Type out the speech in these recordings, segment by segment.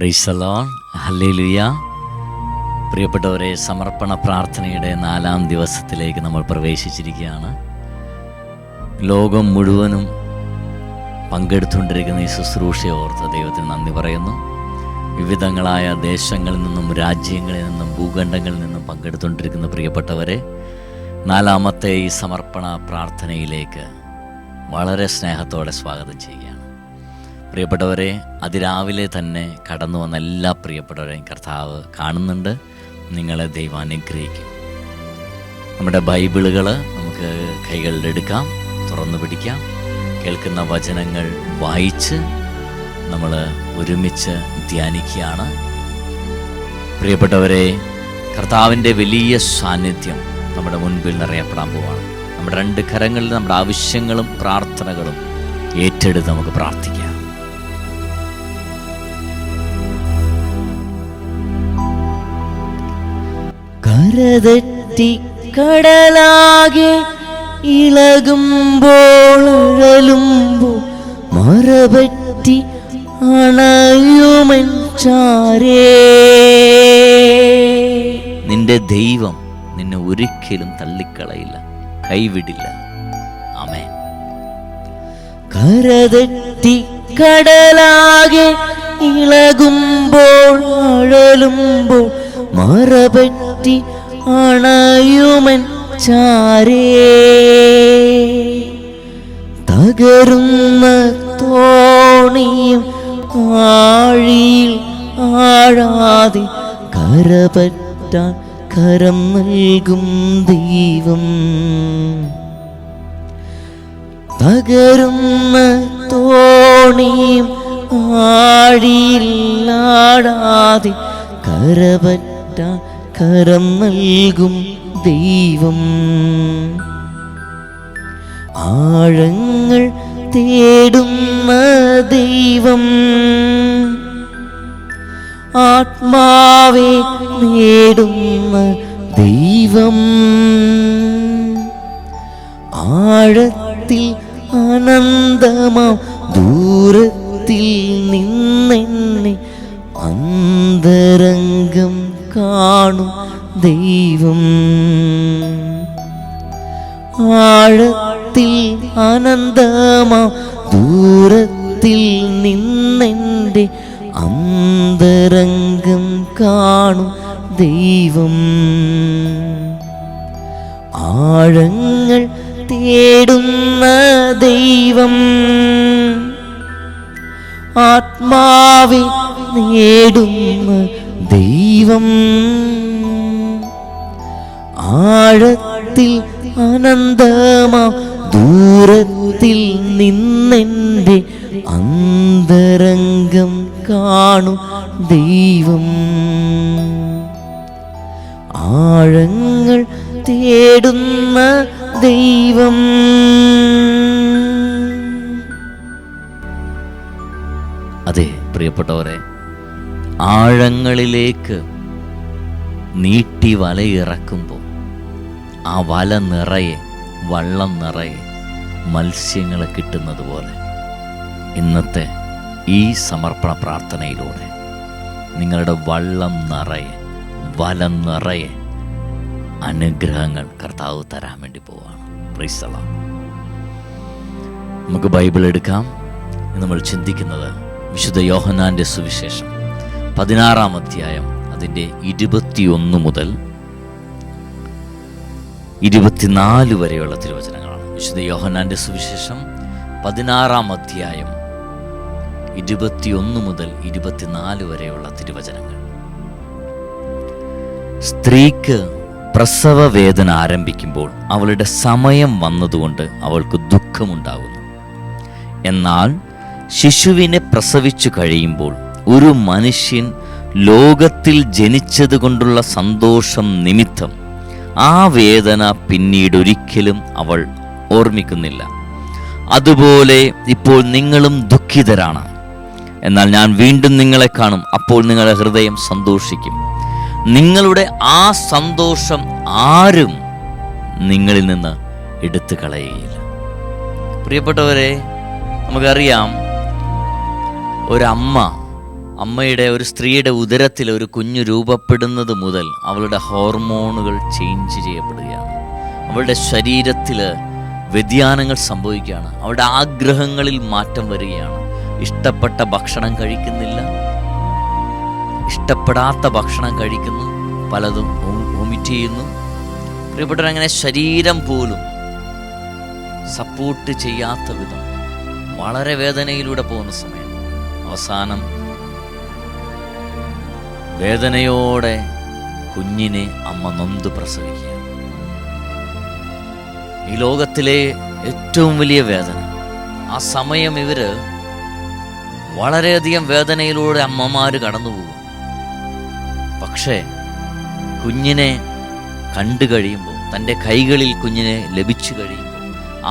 പ്രൈസലോൺ ഹല്ലേലുയ പ്രിയപ്പെട്ടവരെ സമർപ്പണ പ്രാർത്ഥനയുടെ നാലാം ദിവസത്തിലേക്ക് നമ്മൾ പ്രവേശിച്ചിരിക്കുകയാണ്. ലോകം മുഴുവനും പങ്കെടുത്തുകൊണ്ടിരിക്കുന്ന ഈ ശുശ്രൂഷയെ ഓർത്ത് ദൈവത്തിന് നന്ദി പറയുന്നു. വിവിധങ്ങളായ ദേശങ്ങളിൽ നിന്നും രാജ്യങ്ങളിൽ നിന്നും ഭൂഖണ്ഡങ്ങളിൽ നിന്നും പങ്കെടുത്തുകൊണ്ടിരിക്കുന്ന പ്രിയപ്പെട്ടവരെ നാലാമത്തെ ഈ സമർപ്പണ പ്രാർത്ഥനയിലേക്ക് വളരെ സ്നേഹത്തോടെ സ്വാഗതം ചെയ്യുകയാണ്. പ്രിയപ്പെട്ടവരെ അതിരാവിലെ തന്നെ കടന്നു വന്ന എല്ലാ പ്രിയപ്പെട്ടവരെയും കർത്താവ് കാണുന്നുണ്ട്. നിങ്ങളെ ദൈവം അനുഗ്രഹിക്കും. നമ്മുടെ ബൈബിളുകൾ നമുക്ക് കൈകളിലെടുക്കാം തുറന്നു പിടിക്കാം. കേൾക്കുന്ന വചനങ്ങൾ വായിച്ച് നമ്മൾ ഒരുമിച്ച് ധ്യാനിക്കുകയാണ്. പ്രിയപ്പെട്ടവരെ കർത്താവിന്റെ വലിയ സാന്നിധ്യം നമ്മുടെ മുൻപിൽ നിറയപ്പെടാൻ പോവാണ്. നമ്മുടെ രണ്ട് കരങ്ങളിൽ നമ്മുടെ ആവശ്യങ്ങളും പ്രാർത്ഥനകളും ഏറ്റെടുത്ത് നമുക്ക് പ്രാർത്ഥിക്കാം. കരതെറ്റി കടലാകെ ഇളകുമ്പോൾ ഉഴലുമ്പോൾ മറപറ്റി അണയുമൻ ചാരേ. നിന്റെ ദൈവം നിന്നെ ഒരിക്കലും തള്ളിക്കളയില്ല കൈവിടില്ല. അമേ കരതെറ്റി കടലാകെ ഇളകുമ്പോൾ അഴലുമ്പോൾ മറപറ്റി അണയുമൻ ചാരേ. തകരുന്ന തോണിയും ആഴിയിൽ ആഴാതെ കരപറ്റാൻ കരം നൽകും ദൈവം. തകരുന്ന തോണിയും ആഴിയില്ലാടാതെ കരപറ്റാൻ കരം നൽകും ദൈവം. ആഴങ്ങൾ തേടുന്ന ദൈവം. ആത്മാവെ നേടുന്ന ദൈവം. ആഴത്തിൽ അനന്തമാം ദൂരത്തിൽ നിന്നെന്നെ അന്തരംഗം കാണും ദൈവം. ആഴത്തിൽ അനന്തമാ ദൂരത്തിൽ നിന്നെന്റെ അന്തരംഗം കാണും ദൈവം. ആഴങ്ങൾ തേടുന്ന ദൈവം. ആത്മാവി നേടുന്ന ദൈവം ആഴത്തിൽ അനന്തമാ ദൂരത്തിൽ നിന്നെന്റെ അന്തരംഗം കാണും ദൈവം. ആഴങ്ങൾ തേടുന്ന ദൈവം. അതെ പ്രിയപ്പെട്ടവരെ ആഴങ്ങളിലേക്ക് നീട്ടി വലയിറക്കുമ്പോൾ ആ വല നിറയെ വള്ളം നിറയെ മത്സ്യങ്ങളെ കിട്ടുന്നത് പോലെ ഇന്നത്തെ ഈ സമർപ്പണ പ്രാർത്ഥനയിലൂടെ നിങ്ങളുടെ വള്ളം നിറയെ വലം നിറയെ അനുഗ്രഹങ്ങൾ കർത്താവ് തരാൻ വേണ്ടി പോവാണ്. നമുക്ക് ബൈബിൾ എടുക്കാം. എന്ന് നമ്മൾ ചിന്തിക്കുന്നത് വിശുദ്ധ യോഹനാന്റെ സുവിശേഷം. പതിനാറാം അധ്യായം അതിന്റെ ഇരുപത്തിയൊന്ന് മുതൽ ഇരുപത്തിനാല് വരെയുള്ള തിരുവചനങ്ങളാണ്. വിശുദ്ധ യോഹനാന്റെ സുവിശേഷം പതിനാറാം അധ്യായം ഇരുപത്തിയൊന്ന് മുതൽ ഇരുപത്തിനാല് വരെയുള്ള തിരുവചനങ്ങൾ. സ്ത്രീക്ക് പ്രസവ വേദന ആരംഭിക്കുമ്പോൾ അവളുടെ സമയം വന്നതുകൊണ്ട് അവൾക്ക് ദുഃഖമുണ്ടാകുന്നു. എന്നാൽ ശിശുവിനെ പ്രസവിച്ചു കഴിയുമ്പോൾ ഒരു മനുഷ്യൻ ലോകത്തിൽ ജനിച്ചത് കൊണ്ടുള്ള സന്തോഷം നിമിത്തം ആ വേദന പിന്നീട് ഒരിക്കലും അവൾ ഓർമ്മിക്കുന്നില്ല. അതുപോലെ ഇപ്പോൾ നിങ്ങളും ദുഃഖിതരാണ്. എന്നാൽ ഞാൻ വീണ്ടും നിങ്ങളെ കാണും. അപ്പോൾ നിങ്ങളുടെ ഹൃദയം സന്തോഷിക്കും. നിങ്ങളുടെ ആ സന്തോഷം ആരും നിങ്ങളിൽ നിന്ന് എടുത്തു കളയുകയില്ല പ്രിയപ്പെട്ടവരെ നമുക്കറിയാം ഒരമ്മ അമ്മയുടെ ഒരു സ്ത്രീയുടെ ഉദരത്തിൽ ഒരു കുഞ്ഞു രൂപപ്പെടുന്നത് മുതൽ അവളുടെ ഹോർമോണുകൾ ചേഞ്ച് ചെയ്യപ്പെടുകയാണ്. അവളുടെ ശരീരത്തിൽ വ്യതിയാനങ്ങൾ സംഭവിക്കുകയാണ്. അവളുടെ ആഗ്രഹങ്ങളിൽ മാറ്റം വരികയാണ്. ഇഷ്ടപ്പെട്ട ഭക്ഷണം കഴിക്കുന്നില്ല. ഇഷ്ടപ്പെടാത്ത ഭക്ഷണം കഴിക്കുന്നു. പലതും വൊമിറ്റ് ചെയ്യുന്നു. പ്രിയപ്പെട്ടവരങ്ങനെ ശരീരം പോലും സപ്പോർട്ട് ചെയ്യാത്ത വിധം വളരെ വേദനയിലൂടെ പോകുന്ന സമയം. അവസാനം വേദനയോടെ കുഞ്ഞിനെ അമ്മ നൊന്ത് പ്രസവിക്കുക. ഈ ലോകത്തിലെ ഏറ്റവും വലിയ വേദന ആ സമയം ഇവർ വളരെയധികം വേദനയിലൂടെ അമ്മമാർ കടന്നുപോകും പക്ഷേ കുഞ്ഞിനെ കണ്ടു കഴിയുമ്പോൾ തന്റെ കൈകളിൽ കുഞ്ഞിനെ ലഭിച്ചു കഴിയുമ്പോൾ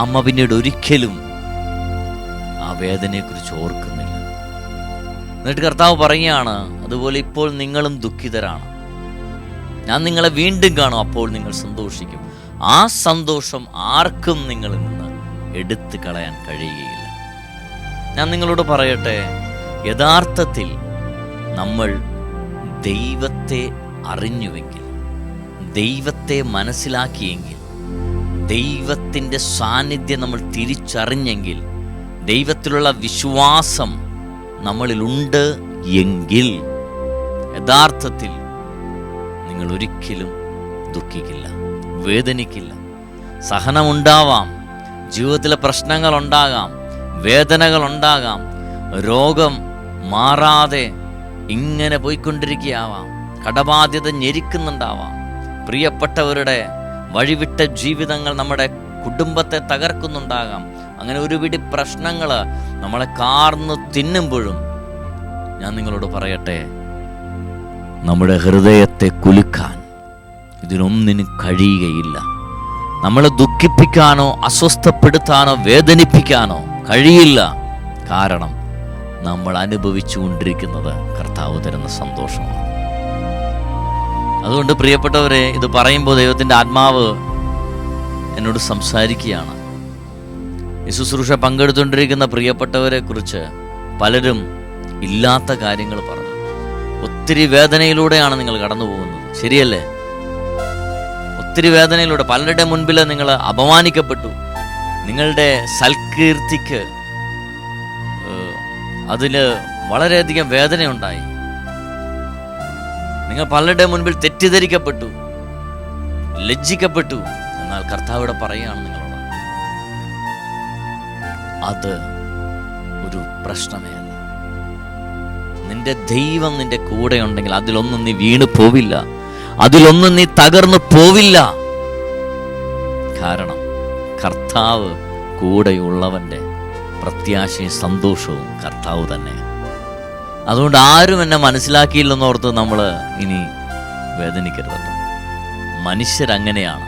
അമ്മ പിന്നീട് ഒരിക്കലും ആ വേദനയെക്കുറിച്ച് ഓർക്കുന്നില്ല. എന്നിട്ട് കർത്താവ് പറയുകയാണ് അതുപോലെ ഇപ്പോൾ നിങ്ങളും ദുഃഖിതരാണ്. ഞാൻ നിങ്ങളെ വീണ്ടും കാണും അപ്പോൾ നിങ്ങൾ സന്തോഷിക്കും. ആ സന്തോഷം ആർക്കും നിങ്ങളിൽ നിന്ന് എടുത്തു കളയാൻ കഴിയുകയില്ല. ഞാൻ നിങ്ങളോട് പറയട്ടെ യഥാർത്ഥത്തിൽ നമ്മൾ ദൈവത്തെ അറിഞ്ഞുവെങ്കിൽ ദൈവത്തെ മനസ്സിലാക്കിയെങ്കിൽ ദൈവത്തിന്റെ സാന്നിധ്യം നമ്മൾ തിരിച്ചറിഞ്ഞെങ്കിൽ ദൈവത്തിലുള്ള വിശ്വാസം നമ്മളിലുണ്ട് എങ്കിൽ യഥാർത്ഥത്തിൽ നിങ്ങൾ ഒരിക്കലും ദുഃഖിക്കില്ല വേദനിക്കില്ല. സഹനമുണ്ടാവാം ജീവിതത്തിലെ പ്രശ്നങ്ങൾ ഉണ്ടാകാം വേദനകൾ ഉണ്ടാകാം രോഗം മാറാതെ ഇങ്ങനെ പോയിക്കൊണ്ടിരിക്കുകയാവാം കടബാധ്യത ഞെരിക്കുന്നുണ്ടാവാം. പ്രിയപ്പെട്ടവരുടെ വഴിവിട്ട ജീവിതങ്ങൾ നമ്മുടെ കുടുംബത്തെ തകർക്കുന്നുണ്ടാകാം. അങ്ങനെ ഒരുപിടി പ്രശ്നങ്ങൾ നമ്മളെ കാർന്ന് തിന്നുമ്പോഴും ഞാൻ നിങ്ങളോട് പറയട്ടെ നമ്മുടെ ഹൃദയത്തെ കുലുക്കാൻ ഇതിനൊന്നിനും കഴിയുകയില്ല. നമ്മളെ ദുഃഖിപ്പിക്കാനോ അസ്വസ്ഥപ്പെടുത്താനോ വേദനിപ്പിക്കാനോ കഴിയില്ല. കാരണം നമ്മൾ അനുഭവിച്ചുകൊണ്ടിരിക്കുന്നത് കർത്താവ് തരുന്ന സന്തോഷമാണ്. അതുകൊണ്ട് പ്രിയപ്പെട്ടവരെ ഇത് പറയുമ്പോൾ ദൈവത്തിന്റെ ആത്മാവ് എന്നോട് സംസാരിക്കുകയാണ്. ഈ ശുശ്രൂഷ പങ്കെടുത്തുകൊണ്ടിരിക്കുന്ന പ്രിയപ്പെട്ടവരെ കുറിച്ച് പലരും ഇല്ലാത്ത കാര്യങ്ങൾ പറഞ്ഞു. ഒത്തിരി വേദനയിലൂടെയാണ് നിങ്ങൾ കടന്നു പോകുന്നത് ശരിയല്ലേ? ഒത്തിരി വേദനയിലൂടെ പലരുടെ മുൻപിൽ നിങ്ങൾ അപമാനിക്കപ്പെട്ടു. നിങ്ങളുടെ സൽകീർത്തിക്ക് അതിൽ വളരെയധികം വേദനയുണ്ടായി. നിങ്ങൾ പലരുടെ മുൻപിൽ തെറ്റിദ്ധരിക്കപ്പെട്ടു ലജ്ജിക്കപ്പെട്ടു. എന്നാൽ കർത്താവിടെ പറയുകയാണ് നിങ്ങളോട്. അത് ഒരു പ്രശ്നമേ നിന്റെ ദൈവം നിന്റെ കൂടെ ഉണ്ടെങ്കിൽ അതിലൊന്നും നീ വീണ് പോവില്ല. അതിലൊന്നും നീ തകർന്നു പോവില്ല. കാരണം കർത്താവ് കൂടെയുള്ളവന്റെ പ്രത്യാശയും സന്തോഷവും കർത്താവ് തന്നെ. അതുകൊണ്ട് ആരും എന്നെ മനസ്സിലാക്കിയില്ലെന്നോർത്ത് നമ്മൾ ഇനി വേദനിക്കരുത്. മനുഷ്യരങ്ങനെയാണ്.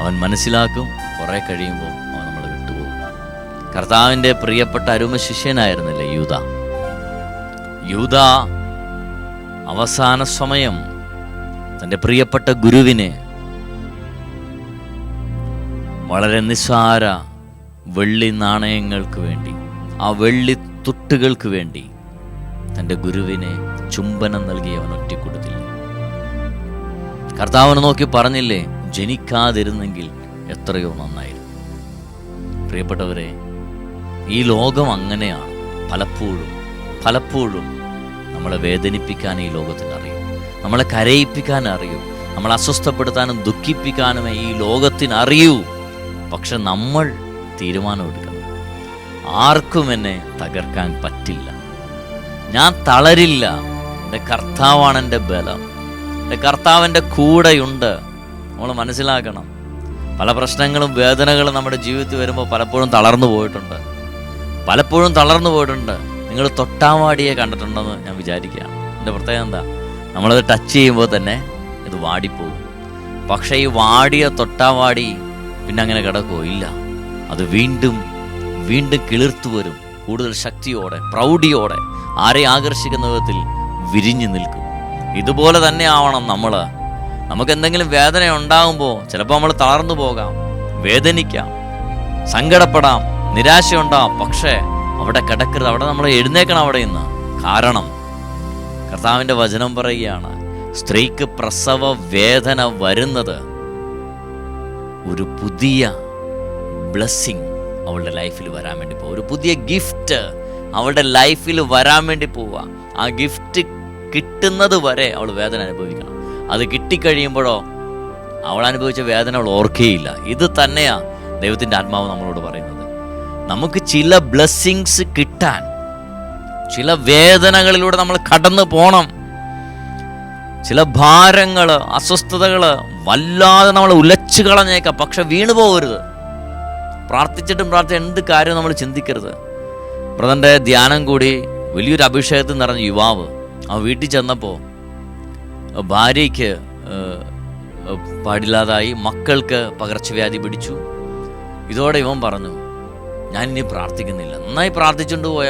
അവൻ മനസ്സിലാക്കും കുറെ കഴിയുമ്പോൾ അവൻ നമ്മൾ വിട്ടുപോകും. കർത്താവിന്റെ പ്രിയപ്പെട്ട അരുമ ശിഷ്യനായിരുന്നില്ലേ യൂത യൂത അവസാന സമയം തന്റെ പ്രിയപ്പെട്ട ഗുരുവിനെ വളരെ നിസ്സാര വെള്ളി നാണയങ്ങൾക്ക് വേണ്ടി ആ വെള്ളി തുട്ടുകൾക്ക് വേണ്ടി തന്റെ ഗുരുവിനെ ചുംബനം നൽകി അവൻ ഒറ്റക്കൊടുത്തില്ല. കർത്താവിനെ നോക്കി പറഞ്ഞില്ലേ ജനിക്കാതിരുന്നെങ്കിൽ എത്രയോ നന്നായിരുന്നു. പ്രിയപ്പെട്ടവരെ ഈ ലോകം അങ്ങനെയാണ്. പലപ്പോഴും പലപ്പോഴും നമ്മളെ വേദനിപ്പിക്കാൻ ഈ ലോകത്തിന് അറിയും. നമ്മളെ കരയിപ്പിക്കാൻ അറിയൂ. നമ്മളെ അസ്വസ്ഥപ്പെടുത്താനും ദുഃഖിപ്പിക്കാനും ഈ ലോകത്തിന് അറിയൂ. പക്ഷെ നമ്മൾ തീരുമാനമെടുക്കണം ആർക്കും എന്നെ തകർക്കാൻ പറ്റില്ല. ഞാൻ തളരില്ല. എന്റെ കർത്താവാണ് എന്റെ ബലം. എന്റെ കർത്താവിന്റെ കൂടെയുണ്ട്. നമ്മൾ മനസ്സിലാക്കണം. പല പ്രശ്നങ്ങളും വേദനകളും നമ്മുടെ ജീവിതത്തിൽ വരുമ്പോൾ പലപ്പോഴും തളർന്നു പോയിട്ടുണ്ട്. പലപ്പോഴും തളർന്നു പോയിട്ടുണ്ട്. നിങ്ങൾ തൊട്ടാവാടിയെ കണ്ടിട്ടുണ്ടെന്ന് ഞാൻ വിചാരിക്കുകയാണ്. എന്റെ പ്രത്യേകത എന്താ? നമ്മളത് ടച്ച് ചെയ്യുമ്പോൾ തന്നെ ഇത് വാടിപ്പോകും. പക്ഷേ ഈ വാടിയ തൊട്ടാവാടി പിന്നെ അങ്ങനെ കിടക്കുമോ ഇല്ല. അത് വീണ്ടും വീണ്ടും കിളിർത്തു വരും. കൂടുതൽ ശക്തിയോടെ പ്രൗഢിയോടെ ആരെ ആകർഷിക്കുന്ന വിധത്തിൽ വിരിഞ്ഞു നിൽക്കും. ഇതുപോലെ തന്നെ ആവണം നമ്മൾ നമുക്ക് എന്തെങ്കിലും വേദന ഉണ്ടാകുമ്പോൾ ചിലപ്പോൾ നമ്മൾ തളർന്നു പോകാം വേദനിക്കാം സങ്കടപ്പെടാം നിരാശയുണ്ടാവും. പക്ഷേ അവിടെ കിടക്കരുത്. അവിടെ നമ്മൾ എഴുന്നേക്കണം അവിടെ നിന്ന് കാരണം കർത്താവിന്റെ വചനം പറയുകയാണ് സ്ത്രീക്ക് പ്രസവ വേദന വരുന്നത് ഒരു പുതിയ ബ്ലെസ്സിങ് അവളുടെ ലൈഫിൽ വരാൻ വേണ്ടി പോവുക. ഒരു പുതിയ ഗിഫ്റ്റ് അവളുടെ ലൈഫിൽ വരാൻ വേണ്ടി പോവുക. ആ ഗിഫ്റ്റ് കിട്ടുന്നത് വരെ അവൾ വേദന അനുഭവിക്കണം. അത് കിട്ടിക്കഴിയുമ്പോഴോ അവൾ അനുഭവിച്ച വേദന അവൾ ഓർക്കുകയില്ല. ഇത് തന്നെയാണ് ദൈവത്തിന്റെ ആത്മാവ് നമ്മളോട് പറയുന്നത്. നമുക്ക് ചില ബ്ലെസ്സിങ്സ് കിട്ടാൻ ചില വേദനകളിലൂടെ നമ്മൾ കടന്നു പോകണം ചില ഭാരങ്ങൾ അസ്വസ്ഥതകൾ വല്ലാതെ നമ്മൾ ഉലച്ചു കളഞ്ഞേക്കാം പക്ഷെ വീണു പോകരുത്. പ്രാർത്ഥിച്ചിട്ടും പ്രാർത്ഥിച്ച എന്ത് കാര്യം നമ്മൾ ചിന്തിക്കരുത്. ബ്രദറിന്റെ ധ്യാനം കൂടി വലിയൊരു അഭിഷേകത്തിൽ നിറഞ്ഞ യുവാവ് ആ വീട്ടിൽ ചെന്നപ്പോൾ ഭാര്യയ്ക്ക് പാടില്ലാതായി മക്കൾക്ക് പകർച്ചവ്യാധി പിടിച്ചു. ഇതോടെ ഇവൻ പറഞ്ഞു ഞാൻ ഇനി പ്രാർത്ഥിക്കുന്നില്ല. നന്നായി പ്രാർത്ഥിച്ചുകൊണ്ട് പോയ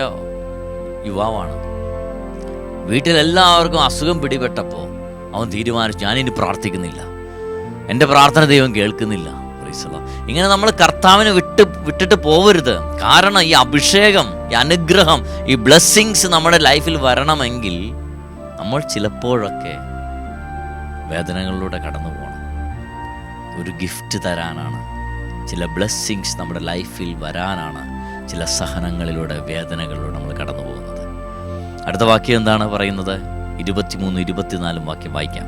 യുവാവാണ്. വീട്ടിലെല്ലാവർക്കും അസുഖം പിടിപെട്ടപ്പോൾ അവൻ തീരുമാനിച്ചു ഞാനിനി പ്രാർത്ഥിക്കുന്നില്ല. എന്റെ പ്രാർത്ഥന ദൈവം കേൾക്കുന്നില്ല. ഇങ്ങനെ നമ്മൾ കർത്താവിനെ വിട്ട് വിട്ടിട്ട് പോവരുത്. കാരണം ഈ അഭിഷേകം ഈ അനുഗ്രഹം ഈ ബ്ലെസ്സിങ്സ് നമ്മുടെ ലൈഫിൽ വരണമെങ്കിൽ നമ്മൾ ചിലപ്പോഴൊക്കെ വേദനകളിലൂടെ കടന്നു പോകണം ഒരു ഗിഫ്റ്റ് തരാനാണ് ചില ബ്ലെസ്സിങ്സ് നമ്മുടെ ലൈഫിൽ വരാനാണ് ചില സഹനങ്ങളിലൂടെ വേദനകളിലൂടെ നമ്മൾ കടന്നു പോകുന്നത്. അടുത്ത വാക്യം എന്താണ് പറയുന്നത്? ഇരുപത്തിമൂന്ന് ഇരുപത്തിനാലും വാക്യം വായിക്കാം.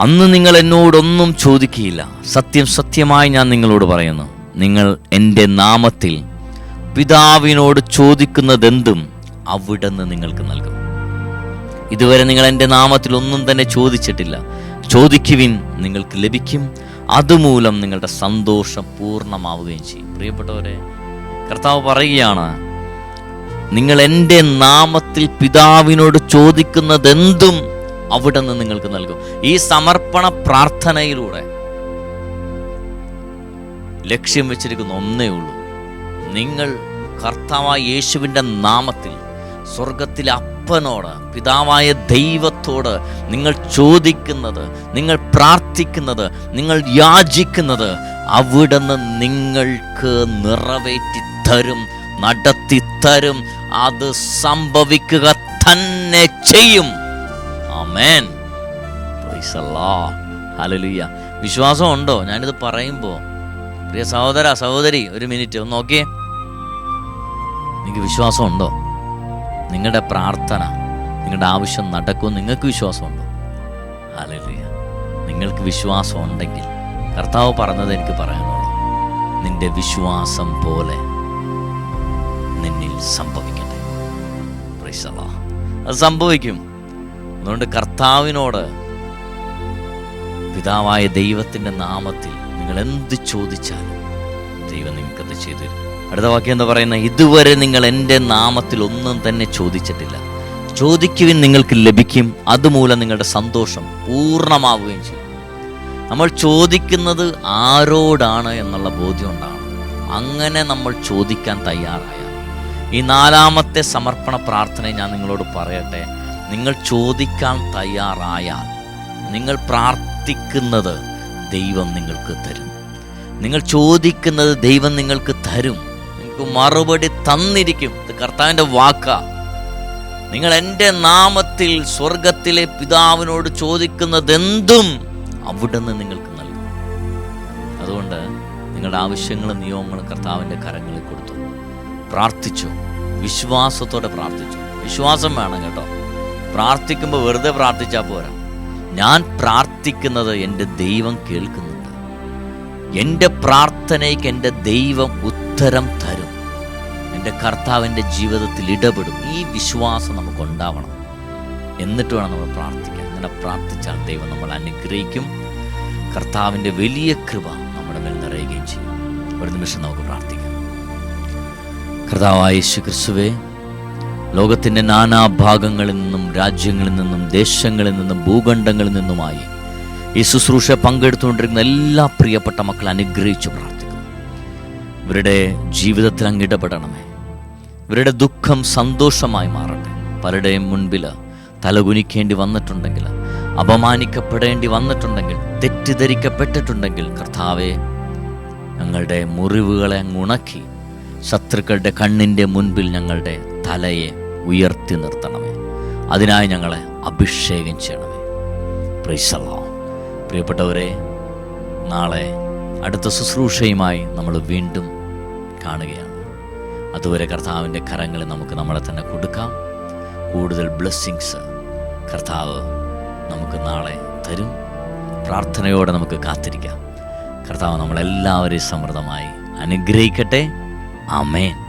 അന്ന് നിങ്ങൾ എന്നോടൊന്നും ചോദിക്കുകയില്ല സത്യം സത്യമായി ഞാൻ നിങ്ങളോട് പറയുന്നു. നിങ്ങൾ എന്റെ നാമത്തിൽ പിതാവിനോട് ചോദിക്കുന്നതെന്തും നിന്ന് നിങ്ങൾക്ക് നൽകും. ഇതുവരെ നിങ്ങൾ എന്റെ നാമത്തിൽ ഒന്നും തന്നെ ചോദിച്ചിട്ടില്ല. ചോദിക്കുവിൻ നിങ്ങൾക്ക് ലഭിക്കും. അതുമൂലം നിങ്ങളുടെ സന്തോഷം പൂർണമാവുകയും ചെയ്യും. പ്രിയപ്പെട്ടവരെ കർത്താവ് പറയുകയാണ് നിങ്ങൾ എന്റെ നാമത്തിൽ പിതാവിനോട് ചോദിക്കുന്നതെന്തും അവിടെ നിന്ന് നിങ്ങൾക്ക് നൽകും. ഈ സമർപ്പണ പ്രാർത്ഥനയിലൂടെ ലക്ഷ്യം വെച്ചിരിക്കുന്ന ഒന്നേ ഉള്ളൂ. നിങ്ങൾ കർത്താവായ യേശുവിന്റെ നാമത്തിൽ സ്വർഗത്തിലെ അപ്പനോട് പിതാവായ ദൈവത്തോട് നിങ്ങൾ ചോദിക്കുന്നത് നിങ്ങൾ പ്രാർത്ഥിക്കുന്നത് നിങ്ങൾ യാചിക്കുന്നത് അവിടുന്ന് നിങ്ങൾക്ക് നിറവേറ്റി തരും നടത്തി തരും അത് സംഭവിക്കുക തന്നെ ചെയ്യും. ആമേൻ. ഉണ്ടോ ഞാനിത് പറയുമ്പോ പ്രിയ സഹോദര സഹോദരി ഒരു മിനിറ്റ് ഒന്ന് നോക്കിയേ. നിങ്ങൾക്ക് വിശ്വാസം ഉണ്ടോ നിങ്ങളുടെ പ്രാർത്ഥന നിങ്ങളുടെ ആവശ്യം നടക്കും നിങ്ങൾക്ക് വിശ്വാസമുണ്ടോ? ഹാലലിയ നിങ്ങൾക്ക് വിശ്വാസം ഉണ്ടെങ്കിൽ കർത്താവ് പറഞ്ഞത് എനിക്ക് പറയാനുള്ളൂ. നിന്റെ വിശ്വാസം പോലെ നിന്നിൽ സംഭവിക്കട്ടെ. അത് സംഭവിക്കും. അതുകൊണ്ട് കർത്താവിനോട് പിതാവായ ദൈവത്തിന്റെ നാമത്തിൽ നിങ്ങൾ എന്ത് ചോദിച്ചാലും ദൈവം നിങ്ങൾക്കത് ചെയ്തു തരും. അടുത്ത വാക്യം എന്താ പറയുന്നത്? ഇതുവരെ നിങ്ങൾ എന്റെ നാമത്തിൽ ഒന്നും തന്നെ ചോദിച്ചിട്ടില്ല. ചോദിക്കുവിൻ നിങ്ങൾക്ക് ലഭിക്കും അതുമൂലം നിങ്ങളുടെ സന്തോഷം പൂർണമാവുകയും ചെയ്യും. നമ്മൾ ചോദിക്കുന്നത് ആരോടാണ് എന്നുള്ള ബോധ്യം ഉണ്ടാണ് അങ്ങനെ നമ്മൾ ചോദിക്കാൻ തയ്യാറായ ഈ നാലാമത്തെ സമർപ്പണ പ്രാർത്ഥന ഞാൻ നിങ്ങളോട് പറയട്ടെ. നിങ്ങൾ ചോദിക്കാൻ തയ്യാറായാൽ നിങ്ങൾ പ്രാർത്ഥിക്കുന്നത് ദൈവം നിങ്ങൾക്ക് തരും. നിങ്ങൾ ചോദിക്കുന്നത് ദൈവം നിങ്ങൾക്ക് തരും. നിങ്ങൾക്ക് മറുപടി തന്നിരിക്കും. ഇത് കർത്താവിന്റെ വാക്കാ. നിങ്ങൾ എന്റെ നാമത്തിൽ സ്വർഗത്തിലെ പിതാവിനോട് ചോദിക്കുന്നതെന്തും അവിടുന്ന് നിങ്ങൾക്ക് നൽകും. അതുകൊണ്ട് നിങ്ങളുടെ ആവശ്യങ്ങളും നിയമങ്ങളും കർത്താവിന്റെ കരങ്ങളിൽ കൊടുത്തു. പ്രാർത്ഥിച്ചു. വിശ്വാസത്തോടെ പ്രാർത്ഥിച്ചു. വിശ്വാസം വേണം കേട്ടോ. പ്രാർത്ഥിക്കുമ്പോൾ വെറുതെ പ്രാർത്ഥിച്ചാൽ പോരാ. ഞാൻ പ്രാർത്ഥിക്കുന്നത് എന്റെ ദൈവം കേൾക്കുന്നുണ്ട്. എന്റെ പ്രാർത്ഥനയ്ക്ക് എന്റെ ദൈവം ഉത്തരം തരും. എന്റെ കർത്താവിന്റെ ജീവിതത്തിൽ ഇടപെടും. ഈ വിശ്വാസം നമുക്ക് ഉണ്ടാവണം. എന്നിട്ട് വേണം നമ്മൾ പ്രാർത്ഥിക്കാൻ. അങ്ങനെ പ്രാർത്ഥിച്ചാൽ ദൈവം നമ്മൾ അനുഗ്രഹിക്കും. കർത്താവിന്റെ വലിയ കൃപ നമ്മുടെ മേൽ നിറയുകയും ചെയ്യും. ഒരു നിമിഷം നമുക്ക് പ്രാർത്ഥിക്കാം. കർത്താവായ യേശു ക്രിസ്തുവേ ലോകത്തിന്റെ നാനാഭാഗങ്ങളിൽ നിന്നും രാജ്യങ്ങളിൽ നിന്നും ദേശങ്ങളിൽ നിന്നും ഭൂഖണ്ഡങ്ങളിൽ നിന്നുമായി ഈ ശുശ്രൂഷ പങ്കെടുത്തുകൊണ്ടിരിക്കുന്ന എല്ലാ പ്രിയപ്പെട്ട മക്കളെ അനുഗ്രഹിച്ചു പ്രാർത്ഥിക്കുന്നു. ഇവരുടെ ജീവിതത്തിൽ അങ്ങ് ഇടപെടണമേ. ഇവരുടെ ദുഃഖം സന്തോഷമായി മാറട്ടെ. പലരുടെയും മുൻപിൽ തലകുനിക്കേണ്ടി വന്നിട്ടുണ്ടെങ്കിൽ അപമാനിക്കപ്പെടേണ്ടി വന്നിട്ടുണ്ടെങ്കിൽ തെറ്റിദ്ധരിക്കപ്പെട്ടിട്ടുണ്ടെങ്കിൽ കർത്താവെ ഞങ്ങളുടെ മുറിവുകളെ ഉണക്കി ശത്രുക്കളുടെ കണ്ണിന്റെ മുൻപിൽ ഞങ്ങളുടെ തലയെ ഉയർത്തി നിർത്തണമേ. അതിനായി ഞങ്ങളെ അഭിഷേകം ചെയ്യണമേ. പ്രീസല്ലോ പ്രിയപ്പെട്ടവരെ നാളെ അടുത്ത ശുശ്രൂഷയുമായി നമ്മൾ വീണ്ടും കാണുകയാണ്. അതുവരെ കർത്താവിന്റെ കരങ്ങളിൽ നമുക്ക് നമ്മളെ തന്നെ കൊടുക്കാം. കൂടുതൽ ബ്ലെസ്സിങ്സ് കർത്താവ് നമുക്ക് നാളെ തരും. പ്രാർത്ഥനയോടെ നമുക്ക് കാത്തിരിക്കാം. കർത്താവ് നമ്മളെല്ലാവരെയും സമൃദ്ധമായി അനുഗ്രഹിക്കട്ടെ. അമേൻ